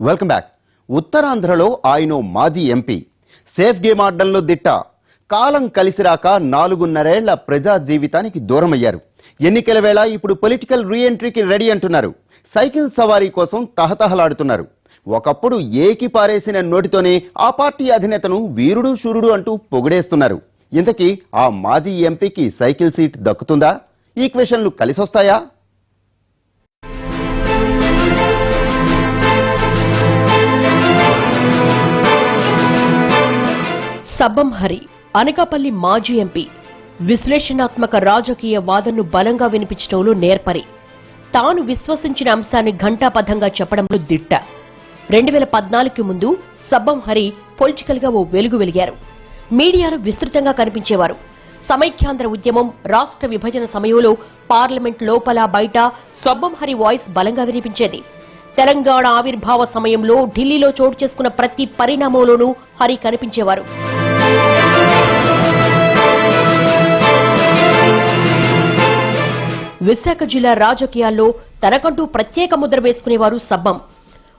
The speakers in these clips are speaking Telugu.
వెల్కమ్ బ్యాక్ ఉత్తరాంధ్రలో ఆయన మాజీ ఎంపీ. సేఫ్ గేమ్ ఆడడంలో దిట్ట. కాలం కలిసిరాక నాలుగున్నరేళ్ళ ప్రజా జీవితానికి దూరమయ్యారు. ఎన్నికల వేళ ఇప్పుడు పొలిటికల్ రీఎంట్రీకి రెడీ అంటున్నారు. సైకిల్ సవారీ కోసం తహతహలాడుతున్నారు. ఒకప్పుడు ఏకి పారేసిన నోటితోనే ఆ పార్టీ అధినేతను వీరుడు శూరుడు అంటూ పొగిడేస్తున్నారు. ఇంతకీ ఆ మాజీ ఎంపీకి సైకిల్ సీట్ దక్కుతుందా? ఈక్వేషన్లు కలిసొస్తాయా? సబ్బం హరి అనకాపల్లి మాజీ ఎంపీ. విశ్లేషణాత్మక రాజకీయ వాదనను బలంగా వినిపించడంలో నేర్పరి. తాను విశ్వసించిన అంశాన్ని ఘంటాపథంగా చెప్పడంలో దిట్ట. రెండు వేల పద్నాలుగుకి ముందు సబ్బం హరి పొలిటికల్గా ఓ వెలుగు వెలిగారు. మీడియాలో విస్తృతంగా కనిపించేవారు. సమైఖ్యాంధ్ర ఉద్యమం రాష్ట్ర విభజన సమయంలో పార్లమెంట్ లోపల బయట సబ్బం హరి వాయిస్ బలంగా వినిపించేది. తెలంగాణ ఆవిర్భావ సమయంలో ఢిల్లీలో చోటు చేసుకున్న ప్రతి పరిణామంలోనూ హరి కనిపించేవారు. విశాఖ జిల్లా రాజకీయాల్లో తనకంటూ ప్రత్యేక ముద్ర వేసుకునేవారు సబ్బం.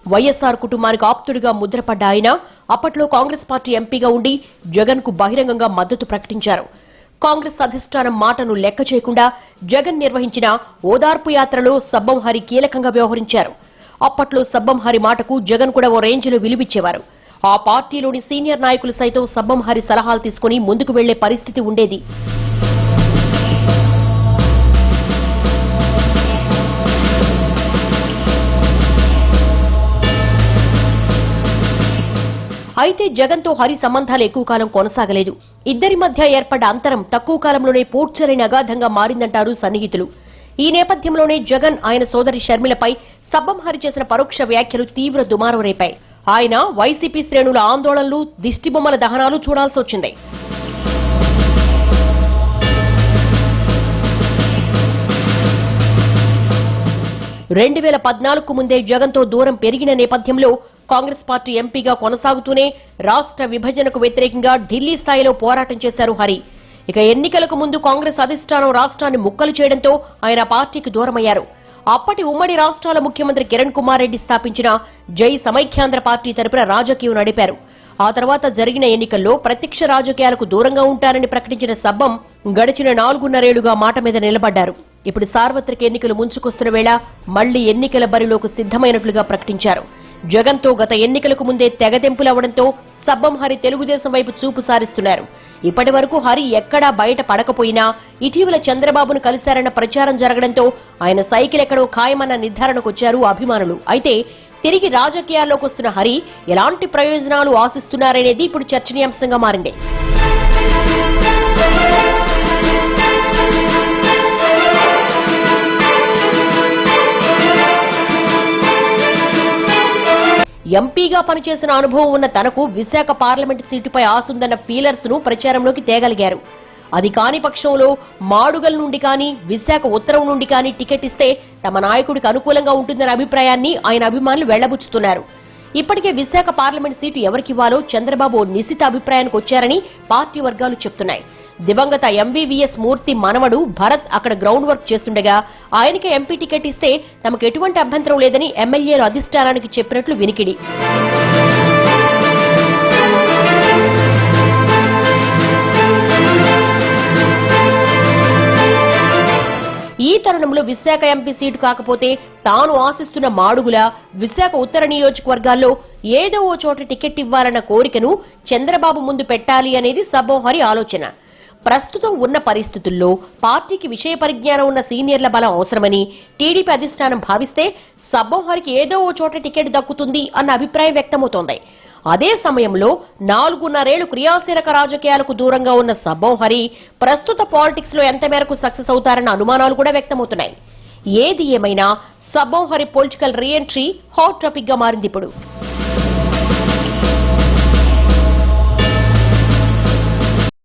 వైఎస్ఆర్ కుటుంబానికి ఆప్తుడిగా ముద్రపడ్డ ఆయన అప్పట్లో కాంగ్రెస్ పార్టీ ఎంపీగా ఉండి జగన్కు బహిరంగంగా మద్దతు ప్రకటించారు. కాంగ్రెస్ అధిష్టానం మాటను లెక్క చేయకుండా జగన్ నిర్వహించిన ఓదార్పు యాత్రలో సబ్బం హరి కీలకంగా వ్యవహరించారు. అప్పట్లో సబ్బం హరి మాటకు జగన్ కూడా ఓ రేంజ్లో విలువిచ్చేవారు. ఆ పార్టీలోని సీనియర్ నాయకులు సైతం సబ్బం హరి సలహాలు తీసుకుని ముందుకు వెళ్ళే పరిస్థితి ఉండేది. అయితే జగన్తో హరి సంబంధాలు ఎక్కువ కాలం కొనసాగలేదు. ఇద్దరి మధ్య ఏర్పడ్డ అంతరం తక్కువ కాలంలోనే పూడ్చలేని అగాధంగా మారిందంటారు సన్నిహితులు. ఈ నేపథ్యంలోనే జగన్ ఆయన సోదరి షర్మిలపై సబ్బం హరి చేసిన పరోక్ష వ్యాఖ్యలు తీవ్ర దుమారం రేపాయి. ఆయన వైసీపీ శ్రేణుల ఆందోళనలు దిష్టిబొమ్మల దహనాలు చూడాల్సి వచ్చింది. రెండు వేల పద్నాలుగుకు ముందే జగన్తో దూరం పెరిగిన నేపథ్యంలో కాంగ్రెస్ పార్టీ ఎంపీగా కొనసాగుతూనే రాష్ట్ర విభజనకు వ్యతిరేకంగా ఢిల్లీ స్థాయిలో పోరాటం చేశారు హరి. ఇక ఎన్నికలకు ముందు కాంగ్రెస్ అధిష్టానం రాష్ట్రాన్ని ముక్కలు చేయడంతో ఆయన పార్టీకి దూరమయ్యారు. అప్పటి ఉమ్మడి రాష్ట్రాల ముఖ్యమంత్రి కిరణ్ కుమార్ రెడ్డి స్థాపించిన జై సమైఖ్యాంధ్ర పార్టీ తరపున రాజకీయం నడిపారు. ఆ తర్వాత జరిగిన ఎన్నికల్లో ప్రత్యక్ష రాజకీయాలకు దూరంగా ఉంటారని ప్రకటించిన సబ్బం గడిచిన నాలుగున్నరేళ్ళుగా మాట మీద నిలబడ్డారు. ఇప్పుడు సార్వత్రిక ఎన్నికలు ముంచుకొస్తున్న వేళ మళ్ళీ ఎన్నికల బరిలోకి సిద్ధమైనట్లుగా ప్రకటించారు. జగన్తో గత ఎన్నికలకు ముందే తెగదెంపులవడంతో సబ్బం హరి తెలుగుదేశం వైపు చూపు సారిస్తున్నారు. ఇప్పటి వరకు హరి ఎక్కడా బయట పడకపోయినా ఇటీవల చంద్రబాబును కలిశారన్న ప్రచారం జరగడంతో ఆయన సైకిల్ ఎక్కడో ఖాయమన్న నిర్ధారణకొచ్చారు అభిమానులు. అయితే తిరిగి రాజకీయాల్లోకి వస్తున్న హరి ఎలాంటి ప్రయోజనాలు ఆశిస్తున్నారనేది ఇప్పుడు చర్చనీయాంశంగా మారింది. ఎంపీగా పనిచేసిన అనుభవం ఉన్న తనకు విశాఖ పార్లమెంటు సీటుపై ఆసుందన్న ఫీలర్స్ను ప్రచారంలోకి తేగలిగారు. అది కాని పక్షంలో మాడుగల్ నుండి కానీ విశాఖ ఉత్తరం నుండి కానీ టికెట్ ఇస్తే తమ నాయకుడికి అనుకూలంగా ఉంటుందనే అభిప్రాయాన్ని ఆయన అభిమానులు వెళ్ళబుచ్చుతున్నారు. ఇప్పటికే విశాఖ పార్లమెంట్ సీటు ఎవరికివ్వాలో చంద్రబాబు నిశిత అభిప్రాయానికి వచ్చారని పార్టీ వర్గాలు చెప్తున్నాయి. దివంగత ఎంబీవీఎస్ మూర్తి మనవడు భరత్ అక్కడ గ్రౌండ్ వర్క్ చేస్తుండగా ఆయనకే ఎంపీ టికెట్ ఇస్తే తమకు ఎటువంటి అభ్యంతరం లేదని ఎమ్మెల్యేలు అధిష్టానానికి చెప్పినట్లు వినికిడి. ఈ తరుణంలో విశాఖ ఎంపీ సీటు కాకపోతే తాను ఆశిస్తున్న మాడుగుల విశాఖ ఉత్తర నియోజకవర్గాల్లో ఏదో ఓ చోట టికెట్ ఇవ్వాలన్న కోరికను చంద్రబాబు ముందు పెట్టాలి అనేది సబోహరి ఆలోచన. ప్రస్తుతం ఉన్న పరిస్థితుల్లో పార్టీకి విషయ పరిజ్ఞానం ఉన్న సీనియర్ల బలం అవసరమని టీడీపీ అధిష్టానం భావిస్తే సబ్బోహరికి ఏదో ఓ చోట టికెట్ దక్కుతుంది అన్న అభిప్రాయం వ్యక్తమవుతోంది. అదే సమయంలో నాలుగున్నరేళ్ళు క్రియాశీలక రాజకీయాలకు దూరంగా ఉన్న సబ్బోహరి ప్రస్తుత పాలిటిక్స్లో ఎంత మేరకు సక్సెస్ అవుతారన్న అనుమానాలు కూడా వ్యక్తమవుతున్నాయి. ఏది ఏమైనా సబ్బోహరి పొలిటికల్ రీఎంట్రీ హాట్ టాపిక్గా మారింది ఇప్పుడు.